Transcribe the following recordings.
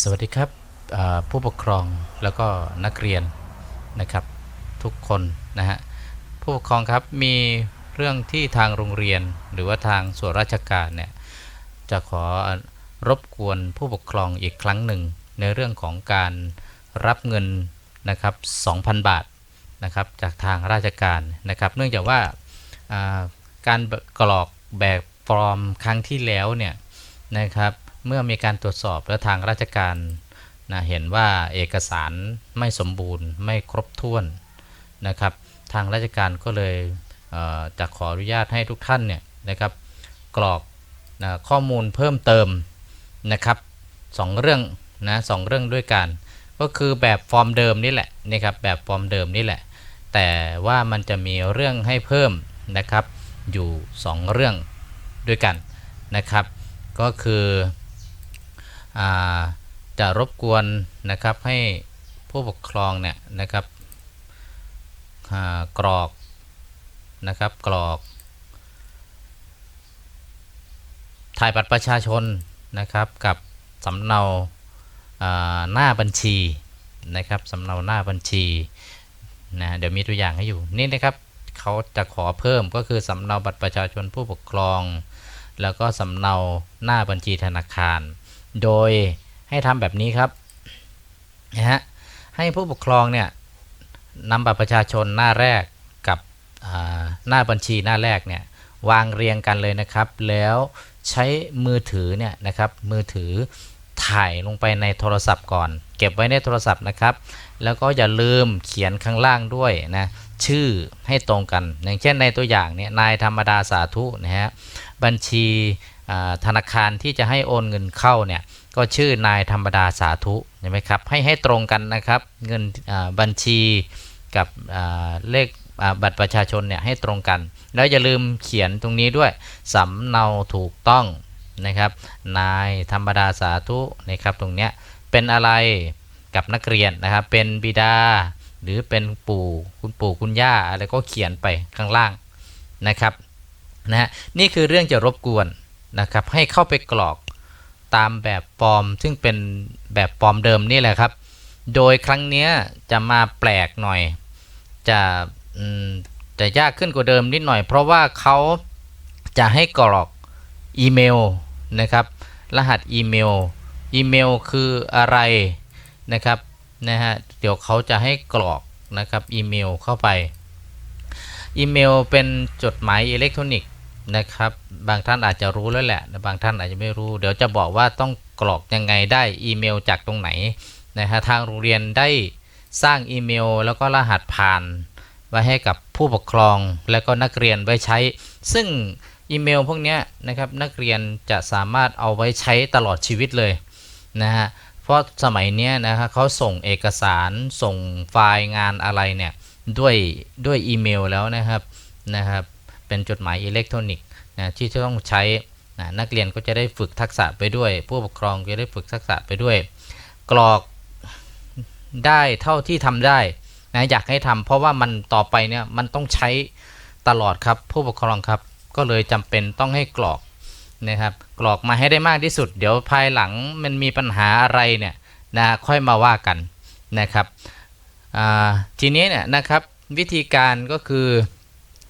สวัสดีครับผู้ปกครองแล้วก็นักเรียนนะครับทุกคนนะฮะผู้ปกครองครับมีเรื่องที่ทางโรงเรียนหรือว่าทางส่วนราชการเนี่ยจะขอรบกวนผู้ปกครองอีกครั้งหนึ่ง ในเรื่องของการรับเงินนะครับ2,000 บาทนะครับจากทางราชการนะครับ เนื่องจากว่าการกรอกแบบฟอร์มครั้งที่แล้วเนี่ยนะครับ เมื่อมีการตรวจสอบแล้วทางราชการนะเห็นว่าเอกสารไม่สมบูรณ์ ไม่ครบถ้วนนะครับ ทางราชการก็เลยเจะขออนุญาตให้ทุกท่านเนี่ยนะครับกรอกนะข้อมูลเพิ่มเติมนะครับสองเรื่องนะสองเรื่องด้วยกัน ก็คือแบบฟอร์มเดิมนี่แหละนะครับแบบฟอร์มเดิมนี่แหละ แต่ว่ามันจะมีเรื่องให้เพิ่มนะครับอยู่ 2 เรื่องด้วยกันนะครับ ก็คือ จะรบกวนนะครับให้ผู้ปกครองเนี่ยนะครับกรอกนะครับกรอก ถ่ายบัตรประชาชนนะครับกับสำเนาหน้าบัญชีนะครับสำเนาหน้าบัญชีนะเดี๋ยวมีตัวอย่างให้อยู่นี่นะครับเขาจะขอเพิ่มก็คือสำเนาบัตรประชาชนผู้ปกครอง แล้วก็สำเนาหน้าบัญชีธนาคาร โดยให้ทำแบบนี้ครับนะฮะให้ผู้ปกครองเนี่ยนำบัตรประชาชนหน้าแรกกับหน้าบัญชีหน้าแรกเนี่ยวางเรียงกันเลยนะครับ แล้วใช้มือถือเนี่ยนะครับมือถือถ่ายลงไปในโทรศัพท์ก่อน เก็บไว้ในโทรศัพท์นะครับ แล้วก็อย่าลืมเขียนข้างล่างด้วยนะชื่อให้ตรงกัน อย่างเช่นในตัวอย่างเนี่ยนายธรรมดาสาธุนะฮะบัญชี ธนาคารที่จะให้โอนเงินเข้าเนี่ยก็ชื่อนายธรรมดาสาธุใช่ไหมครับให้ให้ตรงกันนะครับเงินบัญชีกับเลขบัตรประชาชนเนี่ยให้ตรงกัน แล้วอย่าลืมเขียนตรงนี้ด้วยสำเนาถูกต้องนะครับ นายธรรมดาสาธุนะครับตรงเนี้ยเป็นอะไรกับนักเรียนนะครับ เป็นบิดาหรือเป็นปู่คุณปู่คุณย่าอะไรก็เขียนไปข้างล่างนะครับนะฮะนี่คือเรื่องจะรบกวน นะครับให้เข้าไปกรอกตามแบบฟอร์ม ซึ่งเป็นแบบฟอร์มเดิมนี่แหละครับ โดยครั้งนี้จะมาแปลกหน่อย จะจะยากขึ้นกว่าเดิมนิดหน่อย เพราะว่าเขาจะให้กรอกอีเมลนะครับ รหัสอีเมล อีเมลคืออะไรนะครับนะฮะเดี๋ยวเขาจะให้กรอกนะครับอีเมลเข้าไป อีเมลเป็นจดหมายอิเล็กทรอนิกส์ นะครับ บางท่านอาจจะรู้แล้วแหละ บางท่านอาจจะไม่รู้ เดี๋ยวจะบอกว่าต้องกรอกยังไงได้อีเมลจากตรงไหนนะฮะทางโรงเรียนได้สร้างอีเมล แล้วก็รหัสผ่านไว้ให้กับผู้ปกครองและก็นักเรียนไว้ใช้ ซึ่งอีเมลพวกนี้นะครับนักเรียนจะสามารถเอาไว้ใช้ตลอดชีวิตเลยนะฮะเพราะสมัยนี้นะฮะเขาส่งเอกสารส่งไฟล์งานอะไรเนี่ยด้วยด้วยอีเมลแล้วนะครับนะครับ เป็นจดหมายอิเล็กทรอนิกส์นะที่จะต้องใช้นะนักเรียนก็จะได้ฝึกทักษะไปด้วย ผู้ปกครองจะได้ฝึกทักษะไปด้วย กรอกได้เท่าที่ทำได้นะอยากให้ทำเพราะว่ามันต่อไปเนี่ยมันต้องใช้ตลอดครับ ผู้ปกครองครับ ก็เลยจำเป็นต้องให้กรอกนะครับกรอกมาให้ได้มากที่สุด เดี๋ยวภายหลังมันมีปัญหาอะไรเนี่ยนะค่อยมาว่ากันนะครับทีนี้เนี่ยนะครับวิธีการก็คือ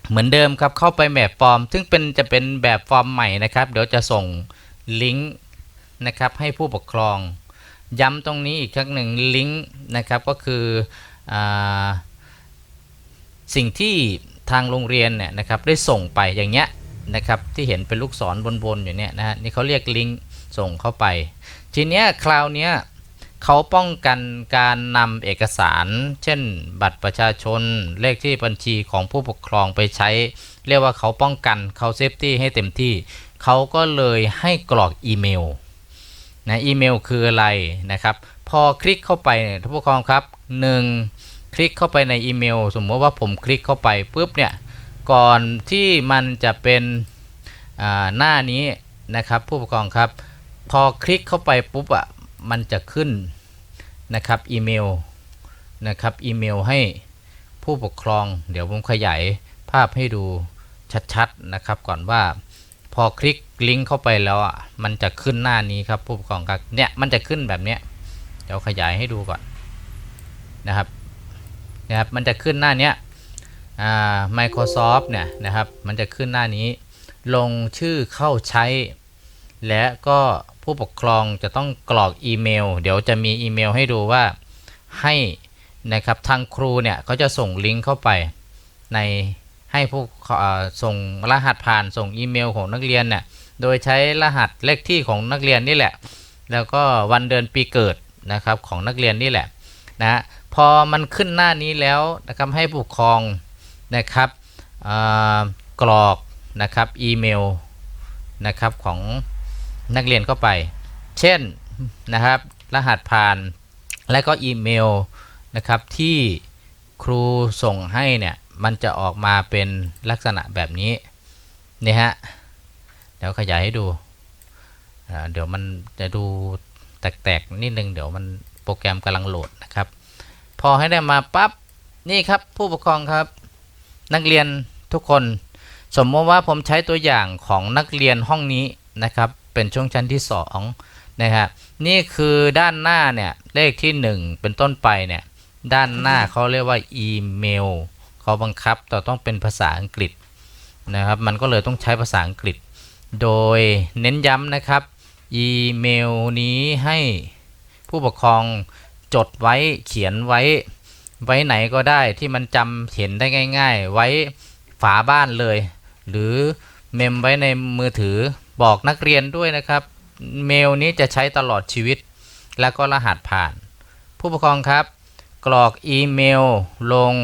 เหมือนเดิมครับเข้าไปแบบฟอร์ม ซึ่งเป็นจะเป็นแบบฟอร์มใหม่นะครับ เดี๋ยวจะส่งลิงก์นะครับให้ผู้ปกครอง ย้ำตรงนี้อีกครั้งหนึ่งลิงก์นะครับก็คืออสิ่งที่ทางโรงเรียนเนี่ยนะครับได้ส่งไปอย่างเงี้ยนะครับที่เห็นเป็นลูกศรบนๆอยู่เนี่ยนะฮะนี่เขาเรียกลิงก์ส่งเข้าไป ทีเนี้ยคราวเนี้ย เขาป้องกันการนำเอกสาร เช่น บัตรประชาชน เลขที่บัญชีของผู้ปกครองไปใช้ เรียกว่าเขาป้องกันเขาเซฟตี้ให้เต็มที่เขาก็เลยให้กรอกอีเมลนะอีเมลคืออะไรนะครับ พอคลิกเข้าไปเนี่ยท่านผู้ปกครองครับ 1 คลิกเข้าไปในอีเมล สมมติว่าผมคลิกเข้าไปปุ๊บเนี่ยก่อนที่มันจะเป็นอ่าหน้านี้นะครับ ผู้ปกครองครับ พอคลิกเข้าไปปุ๊บอะ มันจะขึ้นนะครับอีเมลนะครับอีเมลให้ผู้ปกครอง เดี๋ยวผมขยายภาพให้ดูชัดๆนะครับ ก่อนว่าพอคลิกลิงก์เข้าไปแล้วอะมันจะขึ้นหน้านี้ครับผู้ปกครองครับเนี่ยมันจะขึ้นแบบเนี้ยเดี๋ยวขยายให้ดูก่อนนะครับนะครับมันจะขึ้นหน้าเนี้ยอ่า Microsoft เนี่ยนะครับมันจะขึ้นหน้านี้ ลงชื่อเข้าใช้ และก็ ผู้ปกครองจะต้องกรอกอีเมล เดี๋ยวจะมีอีเมลให้ดูว่าให้นะครับทางครูเนี่ยเขาจะส่งลิงก์เข้าไปในให้ผู้ส่งรหัสผ่านส่งอีเมลของนักเรียนเนี่ยโดยใช้รหัสเลขที่ของนักเรียนนี่แหละ แล้วก็วันเดือนปีเกิดนะครับของนักเรียนนี่แหละนะพอมันขึ้นหน้านี้แล้วนะครับให้ผู้ปกครองนะครับกรอกนะครับอีเมลนะครับของ นักเรียนเข้าไป เช่นนะครับ รหัสผ่านและก็อีเมลนะครับที่ครูส่งให้เนี่ยมันจะออกมาเป็นลักษณะแบบนี้นี่ฮะเดี๋ยวขยายให้ดูเดี๋ยวมันจะดูแตกๆนิดนึงเดี๋ยวมันโปรแกรมกำลังโหลดนะครับ พอให้ได้มาปั๊บนี่ครับผู้ปกครองครับ นักเรียนทุกคน สมมติว่าผมใช้ตัวอย่างของนักเรียนห้องนี้นะครับ เป็นช่วงชั้นที่2นะครับนี่คือด้านหน้าเนี่ยเลขที่ 1 เป็นต้นไปเนี่ยด้านหน้าเขาเรียกว่าอีเมลเขาบังคับแต่ต้องเป็นภาษาอังกฤษนะครับมันก็เลยต้องใช้ภาษาอังกฤษ โดยเน้นย้ำนะครับอีเมลนี้ให้ผู้ปกครองจดไว้เขียนไว้ ไว้ไหนก็ได้ที่มันจำเห็นได้ง่าย ๆ ไว้ฝาบ้านเลย หรือเมมไว้ในมือถือ บอกนักเรียนด้วยนะครับ เมลนี้จะใช้ตลอดชีวิต แล้วก็รหัสผ่าน ผู้ปกครองครับ กรอกอีเมลลง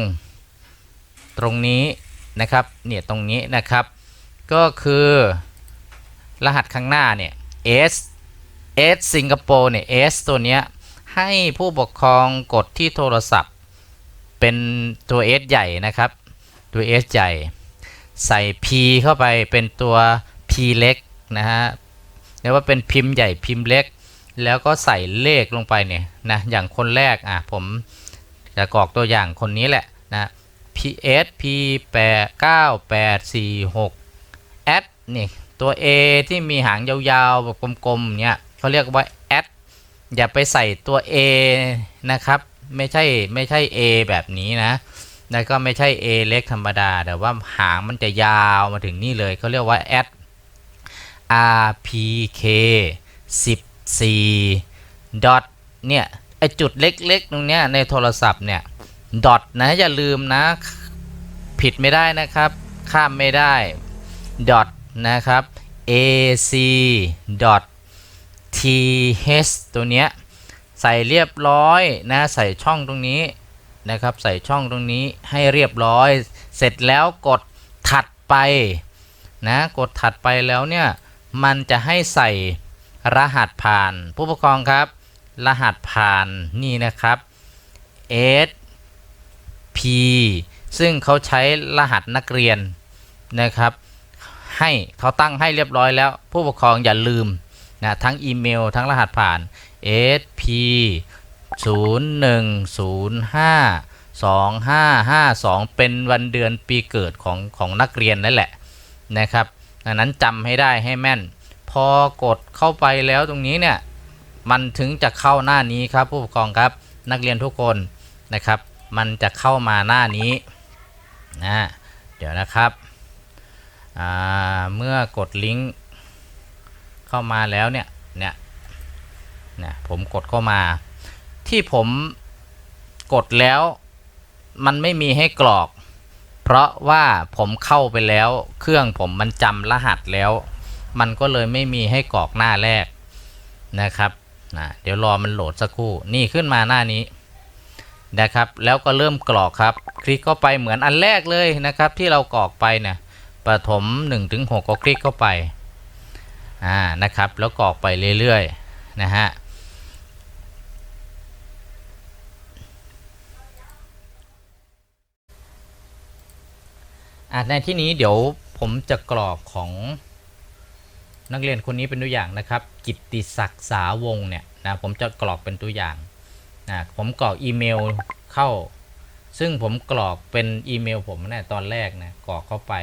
ตรงนี้นะครับเนี่ยตรงนี้นะครับ ก็คือรหัสข้างหน้าเนี่ย S S สิงคโปร์เนี่ย S ตัวเนี้ยให้ผู้ปกครองกดที่โทรศัพท์ เป็นตัว S ใหญ่นะครับ ตัว S ใหญ่ ใส่ P เข้าไปเป็นตัว P เล็ก นะฮะเรียกว่าเป็นพิมพ์ใหญ่พิมพ์เล็ก แล้วก็ใส่เลขลงไปเนี่ยนะอย่างคนแรกอะผมจะกรอกตัวอย่างคนนี้แหละนะ P S P 8 9 8 4 6 at นี่ตัว A ที่มีหางยาวๆแบบกลมๆเนี่ยเขาเรียกว่า at อย่าไปใส่ตัว A นะครับไม่ใช่ไม่ใช่ A แบบนี้นะแล้วก็ไม่ใช่ A เล็กธรรมดา แต่ว่าหางมันจะยาวมาถึงนี่เลยเขาเรียกว่า at rpk 14 dot เนี่ยไอจุดเล็กๆ ตรงเนี้ยในโทรศัพท์เนี่ย dot นะอย่าลืมนะ ผิดไม่ได้นะครับ ข้ามไม่ได้ dot นะครับ ac dot th ตัวเนี้ยใส่เรียบร้อยนะใส่ช่องตรงนี้นะครับ ใส่ช่องตรงนี้ให้เรียบร้อย เสร็จแล้วกดถัดไปนะกดถัดไปแล้วเนี่ย มันจะให้ใส่รหัสผ่าน ผู้ปกครองครับ รหัสผ่านนี่นะครับ S P ซึ่งเขาใช้รหัสนักเรียนนะครับ ให้เขาตั้งให้เรียบร้อยแล้ว ผู้ปกครองอย่าลืมนะทั้งอีเมล ทั้งรหัสผ่าน SP 0 1 0 5 2 5 5 2 เป็นวันเดือนปีเกิดของของนักเรียนนั่นแหละนะครับ ดังนั้นจำให้ได้ให้แม่น พอกดเข้าไปแล้วตรงนี้เนี่ยมันถึงจะเข้าหน้านี้ครับผู้ปกครองครับนักเรียนทุกคนนะครับ มันจะเข้ามาหน้านี้นะเดี๋ยวนะครับเมื่อกดลิงก์เข้ามาแล้วเนี่ยเนี่ยเนี่ยผมกดเข้ามา ที่ผมกดแล้วมันไม่มีให้กรอก เพราะว่าผมเข้าไปแล้ว เครื่องผมมันจำรหัสแล้ว มันก็เลยไม่มีให้กรอกหน้าแรกนะครับนะเดี๋ยวรอมันโหลดสักครู่ นี่ขึ้นมาหน้านี้นะครับ แล้วก็เริ่มกรอกครับ คลิกเข้าไปเหมือนอันแรกเลยนะครับ ที่เรากรอกไปเนี่ยประถม1ถึง6ก็คลิกเข้าไปอ่านะครับ แล้วกรอกไปเรื่อยๆนะฮะ อะในที่นี้เดี๋ยวผมจะกรอกของนักเรียนคนนี้เป็นตัวอย่างนะครับ กิตติศักดิ์สาวงเนี่ยนะผมจะกรอกเป็นตัวอย่างนะผมกรอกอีเมลเข้า ซึ่งผมกรอกเป็นอีเมล ผมนะตอนแรกนะกรอกเข้าไป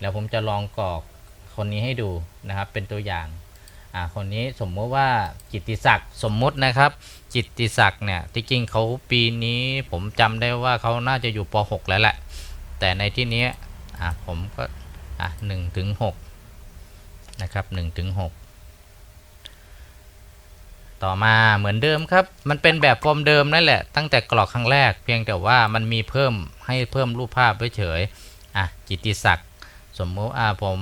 แล้วผมจะลองกรอกคนนี้ให้ดูนะครับ เป็นตัวอย่างอ่าคนนี้สมมติว่ากิตติศักดิ์สมมตินะครับ จิตติศักดิ์เนี่ยที่จริงเขาปีนี้ผมจำได้ว่าเขาน่าจะอยู่ป .6 แล้วแหละแต่ในที่นี้ อะผมก็อะหนึ่งถึงหกนะครับหนึ่งถึงหกต่อมาเหมือนเดิมครับ มันเป็นแบบฟอร์มเดิมนั่นแหละ ตั้งแต่กรอกครั้งแรก เพียงแต่ว่ามันมีเพิ่มให้เพิ่มรูปภาพไว้เฉยอะกิติศักดิ์สมมุติอะผม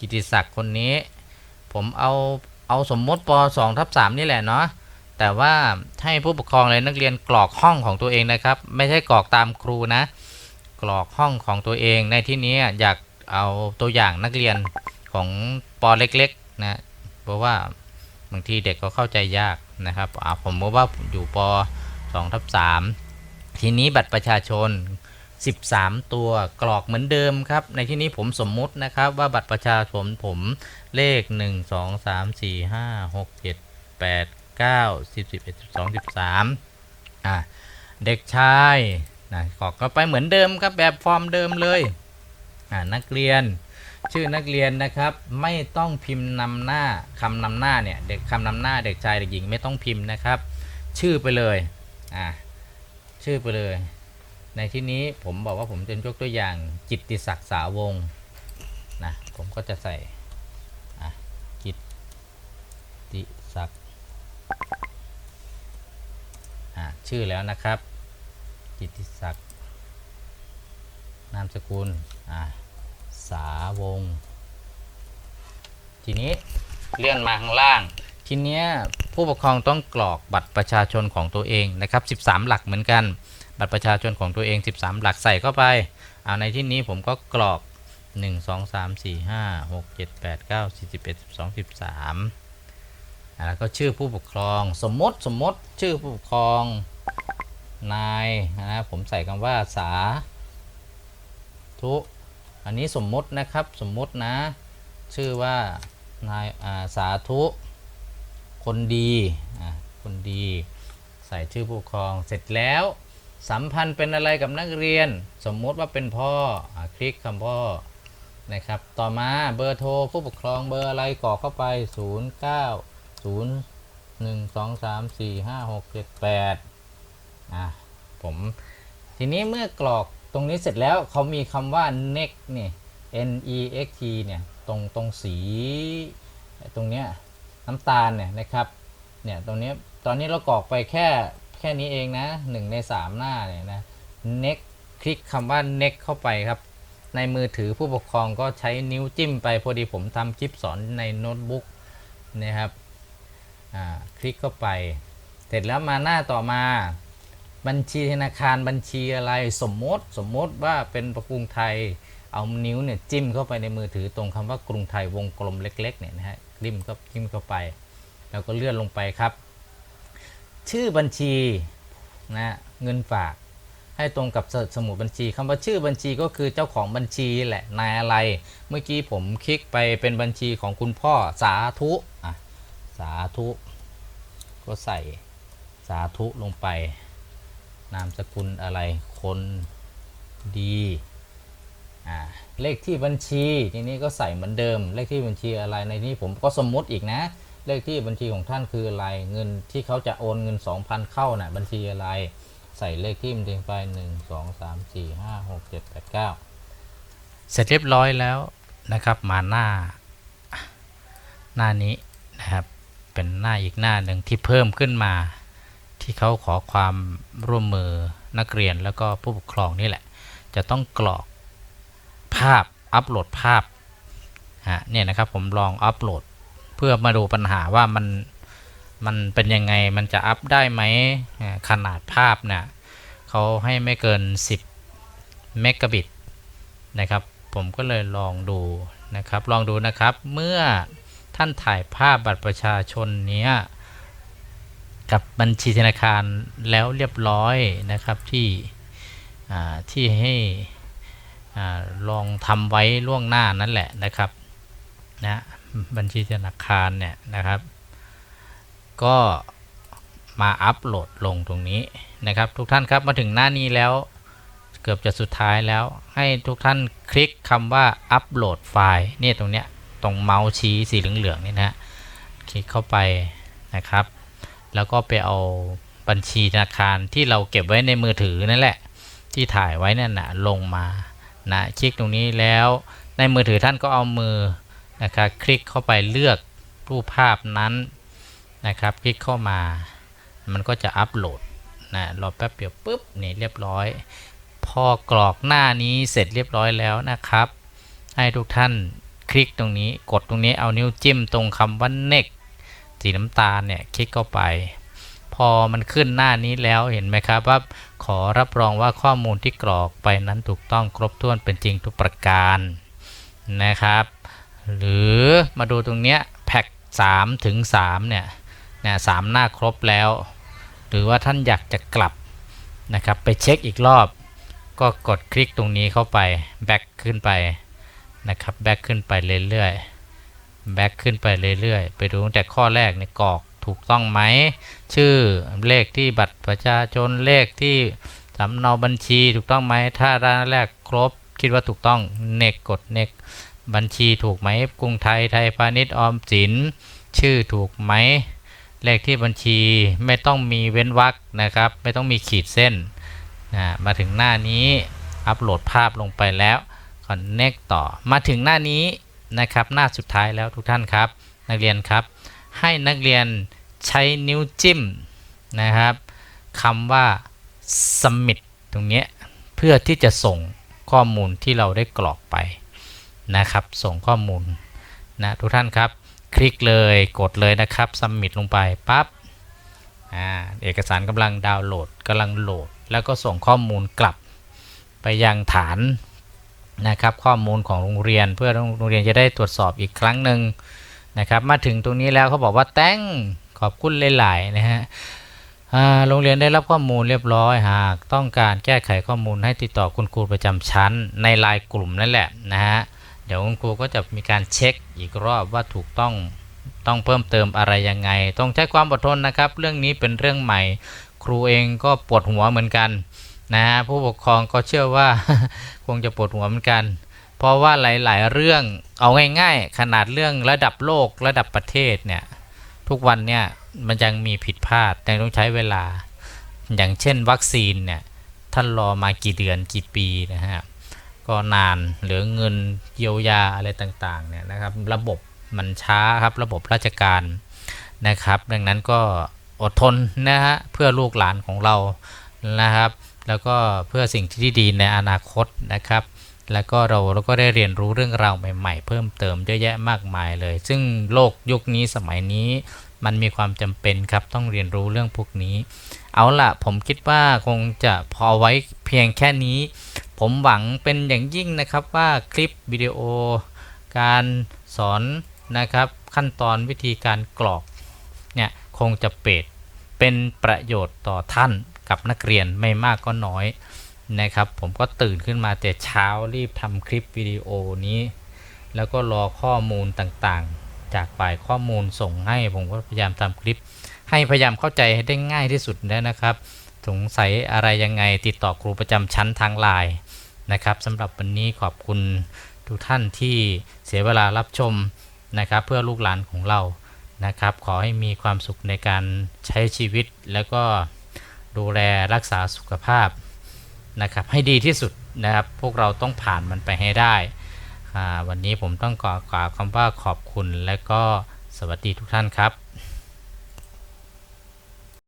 กิตติศักดิ์คนนี้ ผมเอาเอาสมมติป .2 ทับ3นี่แหละเนาะแต่ว่าให้ผู้ปกครองเลยนักเรียนกรอกห้องของตัวเองนะครับ ไม่ใช่กรอกตามครูนะ กรอกห้องของตัวเอง ในที่นี้อยากเอาตัวอย่างนักเรียนของปเล็กๆนะเพราะว่าบางทีเด็กก็เข้าใจยากนะครับอาผมบอกว่าอยู่ป2ทับ3ทีนี้บัตรประชาชน 13 ตัวกรอกเหมือนเดิมครับ ในที่นี้ผมสมมุตินะครับว่าบัตรประชาชนผมเลข 1 2 3 4 5 6 7 8 9 10 11 12 13อะเด็กชาย นะกรอกเข้าไปเหมือนเดิมครับแบบฟอร์มเดิมเลยอะนักเรียน ชื่อนักเรียนนะครับ ไม่ต้องพิมพ์นำหน้าคำนำหน้าเนี่ยเด็กคำนำหน้าเด็กชายเด็กหญิงไม่ต้องพิมพ์นะครับ ชื่อไปเลยอะชื่อไปเลย ในที่นี้ผมบอกว่าผมจะยกตัวอย่างจิตติศักดิ์สาวงนะผมก็จะใส่จิตติศักดิ์ชื่อแล้วนะครับ จิติศักดิ์นามสกุลอะสาวง ทีนี้เลื่อนมาข้างล่าง ทีเนี้ยผู้ปกครองต้องกรอกบัตรประชาชนของตัวเองนะครับ 13 หลักเหมือนกัน บัตรประชาชนของตัวเอง 13 หลักใส่เข้าไป เอาในที่นี้ผมก็กรอก 1 2 3 4 5 6 7 8 9 10 11 12 13อ่าแล้วก็ชื่อผู้ปกครอง สมมติสมมติชื่อผู้ปกครอง นายนะผมใส่คำว่าสาธุอันนี้สมมตินะครับสมมตินะ ชื่อว่านายอาสาธุ คนดีอ่าคนดี ใส่ชื่อผู้ปกครองเสร็จแล้วสัมพันธ์เป็นอะไรกับนักเรียน สมมุติว่าเป็นพ่ออคลิกคำพ่อนะครับ ต่อมาเบอร์โทรผู้ปกครองเบอร์อะไรกรอกเข้าไป 0 9 0 1 2 3 4 5 6 7 8 อะผมทีนี้เมื่อกรอกตรงนี้เสร็จแล้วเขามีคำว่า next นี่ n e x t เนี่ยตรงตรงสีตรงเนี้ยน้ำตาลเนี่ยนะครับเนี่ยตรงเนี้ยตอนนี้เรากรอกไปแค่แค่นี้เองนะหนึ่งในสามหน้าเนี่ยนะ next คลิกคำว่า next เข้าไปครับ ในมือถือผู้ปกครองก็ใช้นิ้วจิ้มไปพอดีผมทำคลิปสอนในโน้ตบุ๊กนะครับอ่าคลิกเข้าไป เสร็จแล้วมาหน้าต่อมา บัญชีธนาคารบัญชีอะไรสมมติสมมติว่าเป็นประกรุงไทยเอานิ้วเนี่ยจิ้มเข้าไปในมือถือตรงคำว่ากรุงไทยวงกลมเล็กๆเนี่ยนะฮะริมก็จิ้มเข้าไป แล้วก็เลื่อนลงไปครับ ชื่อบัญชีนะเงินฝาก ให้ตรงกับสสมุดบัญชีคำว่าชื่อบัญชีก็คือเจ้าของบัญชีแหละนายอะไร เมื่อกี้ผมคลิกไปเป็นบัญชีของคุณพ่อสาธุอะสาธุ ก็ใส่สาธุลงไป นามสกุลอะไรคนดีอ่าเลขที่บัญชีทีนี้ก็ใส่เหมือนเดิม เลขที่บัญชีอะไรในนี้ผมก็สมมุติอีกนะ เลขที่บัญชีของท่านคืออะไร เงินที่เขาจะโอนเงิน 2,000 เข้านะ่ะบัญชีอะไร ใส่เลขที่บัญชีไป 1 2 3 4 5 6 7 8 9 เสร็จเรียบร้อยแล้วนะครับมาหน้าหน้านี้นะครับเป็นหน้าอีกหน้าหนึ่งที่เพิ่มขึ้นมา ที่เขาขอความร่วมมือนักเรียนแล้วก็ผู้ปกครองนี่แหละ จะต้องกรอกภาพอัปโหลดภาพเนี่ยนะครับผมลองอัปโหลดเพื่อมาดูปัญหาว่ามันมันเป็นยังไงมันจะอัพได้ไหมขนาดภาพเนี่ยเขาให้ไม่เกิน 10 เมกะบิตนะครับ ผมก็เลยลองดูนะครับ ลองดูนะครับ เมื่อท่านถ่ายภาพบัตรประชาชนเนี้ย กับบัญชีธนาคารแล้วเรียบร้อยนะครับที่ที่ให้ลองทำไว้ล่วงหน้านั่นแหละนะครับนะบัญชีธนาคารเนี่ยนะครับ ก็มาอัปโหลดลงตรงนี้นะครับทุกท่านครับมาถึงหน้านี้แล้วเกือบจะสุดท้ายแล้ว ให้ทุกท่านคลิกคำว่าอัปโหลดไฟล์เนี่ยตรงเนี้ยตรงเมาส์ชี้สีเหลืองๆนี่นะคลิกเข้าไปนะครับ แล้วก็ไปเอาบัญชีธนาคารที่เราเก็บไว้ในมือถือนั่นแหละ ที่ถ่ายไว้นั่นนะลงมานะคลิกตรงนี้แล้วในมือถือท่านก็เอามือนะครับคลิกเข้าไปเลือกรูปภาพนั้นนะครับ คลิกเข้ามา มันก็จะอัปโหลดนะรอแป๊บเดียวปุ๊บนี่เรียบร้อย พอกรอกหน้านี้เสร็จเรียบร้อยแล้วนะครับ ให้ทุกท่านคลิกตรงนี้กดตรงนี้เอานิ้วจิ้มตรงคำว่า next สีน้ำตาลเนี่ยคลิกเข้าไป พอมันขึ้นหน้านี้แล้วเห็นไหมครับว่าขอรับรองว่าข้อมูลที่กรอกไปนั้นถูกต้องครบถ้วนเป็นจริงทุกประการนะครับ หรือมาดูตรงเนี้ยแพ็ก3ถึง3เนี่ยนะสามหน้าครบแล้ว หรือว่าท่านอยากจะกลับนะครับไปเช็คอีกรอบ ก็กดคลิกตรงนี้เข้าไปแบ็คขึ้นไปนะครับแบ็คขึ้นไปเรื่อยๆ แบ็คขึ้นไปเรื่อยๆ ไปดูตั้งแต่ข้อแรกในกรอกถูกต้องไหม ชื่อเลขที่บัตรประชาชนเลขที่สำเนาบัญชีถูกต้องไหม ถ้าด้านแรกครบ คิดว่าถูกต้องเนกกดเนกบัญชีถูกไหมกรุงไทยไทยพาณิชย์ออมสิน ชื่อถูกไหม เลขที่บัญชีไม่ต้องมีเว้นวรรคนะครับ ไม่ต้องมีขีดเส้นนะมาถึงหน้านี้อัปโหลดภาพลงไปแล้ว Connect ต่อมาถึงหน้านี้ นะครับหน้าสุดท้ายแล้วทุกท่านครับ นักเรียนครับ ให้นักเรียนใช้นิ้วจิ้มนะครับคำว่า submit ตรงนี้เพื่อที่จะส่งข้อมูลที่เราได้กรอกไปนะครับ ส่งข้อมูลนะทุกท่านครับ คลิกเลยกดเลยนะครับ submit ลงไปปั๊บอ่าเอกสารกำลังดาวน์โหลดกำลังโหลด แล้วก็ส่งข้อมูลกลับไปยังฐาน นะครับข้อมูลของโรงเรียน เพื่อโรงเรียนจะได้ตรวจสอบอีกครั้งหนึ่งนะครับมาถึงตรงนี้แล้วเขาบอกว่าแต่งขอบคุณหลายๆนะฮะโรงเรียนได้รับข้อมูลเรียบร้อยหาก ต้องการแก้ไขข้อมูลให้ติดต่อคุณครูประจำชั้นในไลน์กลุ่มนั่นแหละนะฮะเดี๋ยวคุณครูก็จะมีการเช็คอีกรอบว่าถูกต้องต้องเพิ่มเติมอะไรยังไง ต้องใช้ความอดทนนะครับ เรื่องนี้เป็นเรื่องใหม่ ครูเองก็ปวดหัวเหมือนกัน นะผู้ปกครองก็เชื่อว่าคงจะปวดหัวเหมือนกัน เพราะว่าหลาย ๆ เรื่องเอาง่าย ๆ ขนาดเรื่องระดับโลกระดับประเทศเนี่ยทุกวันเนี่ยมันยังมีผิดพลาดแต่ต้องใช้เวลา อย่างเช่นวัคซีนเนี่ยท่านรอมากี่เดือนกี่ปีนะฮะก็นานเหลือเงินเยียวยาอะไรต่างๆเนี่ยนะครับระบบมันช้าครับระบบราชการนะครับ ดังนั้นก็อดทนนะฮะเพื่อลูกหลานของเรานะครับ แล้วก็เพื่อสิ่งที่ดีในอนาคตนะครับ แล้วก็เราเราก็ได้เรียนรู้เรื่องราวใหม่ ๆ เพิ่มเติมเยอะแยะมากมายเลย ซึ่งโลกยุคนี้สมัยนี้มันมีความจำเป็นครับต้องเรียนรู้เรื่องพวกนี้ เอาล่ะผมคิดว่าคงจะพอไว้เพียงแค่นี้ ผมหวังเป็นอย่างยิ่งนะครับว่าคลิปวิดีโอ การสอนนะครับขั้นตอนวิธีการกรอกเนี่ยคงจะเปรดเป็นประโยชน์ต่อท่าน กับนักเรียนไม่มากก็น้อยนะครับ ผมก็ตื่นขึ้นมาแต่เช้ารีบทำคลิปวิดีโอนี้ แล้วก็รอข้อมูลต่างๆ จากฝ่ายข้อมูลส่งให้ ผมก็พยายามทำคลิป ให้พยายามเข้าใจให้ได้ง่ายที่สุดแล้วนะครับ สงสัยอะไรยังไงติดต่อครูประจำชั้นทางไลน์นะครับสำหรับวันนี้ขอบคุณทุกท่านที่เสียเวลารับชมนะครับ เพื่อลูกหลานของเรานะครับ ขอให้มีความสุขในการใช้ชีวิตแล้วก็ ดูแลรักษาสุขภาพนะครับให้ดีที่สุดนะครับ พวกเราต้องผ่านมันไปให้ได้ วันนี้ผมต้องกล่าวคำว่าขอบคุณและก็สวัสดีทุกท่านครับ